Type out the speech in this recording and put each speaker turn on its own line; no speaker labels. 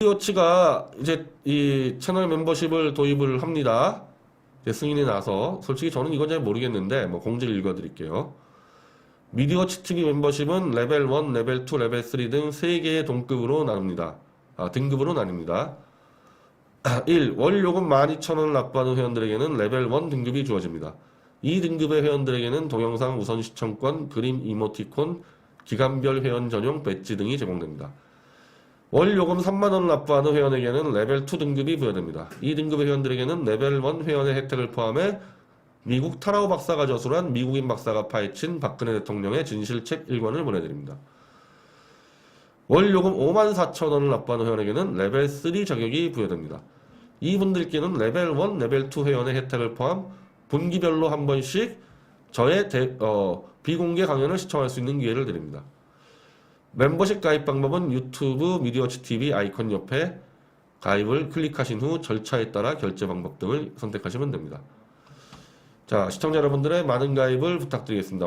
미디어치가 이제 이 채널 멤버십을 도입을 합니다. 이제 승인이 나서 솔직히 저는 이건 잘 모르겠는데 뭐 공지를 읽어드릴게요. 미디어치 TV 멤버십은 레벨 1, 레벨 2, 레벨 3 등 3개의 동급으로 나눕니다. 아, 등급으로 나뉩니다. 1. 월 요금 12,000원을 납부하는 회원들에게는 레벨 1 등급이 주어집니다. 이 등급의 회원들에게는 동영상 우선 시청권, 그림 이모티콘, 기간별 회원 전용 배지 등이 제공됩니다. 월 요금 3만원 납부하는 회원에게는 레벨 2 등급이 부여됩니다. 이 등급의 회원들에게는 레벨 1 회원의 혜택을 포함해 미국 타라오 박사가 저술한 미국인 박사가 파헤친 박근혜 대통령의 진실책 1권을 보내드립니다. 월 요금 5만 4천 원을 납부하는 회원에게는 레벨 3 자격이 부여됩니다. 이분들께는 레벨 1, 레벨 2 회원의 혜택을 포함 분기별로 한 번씩 저의 대- 어, 비공개 강연을 시청할 수 있는 기회를 드립니다. 멤버십 가입 방법은 유튜브 미디어치 TV 아이콘 옆에 가입을 클릭하신 후 절차에 따라 결제 방법 등을 선택하시면 됩니다. 자, 시청자 여러분들의 많은 가입을 부탁드리겠습니다.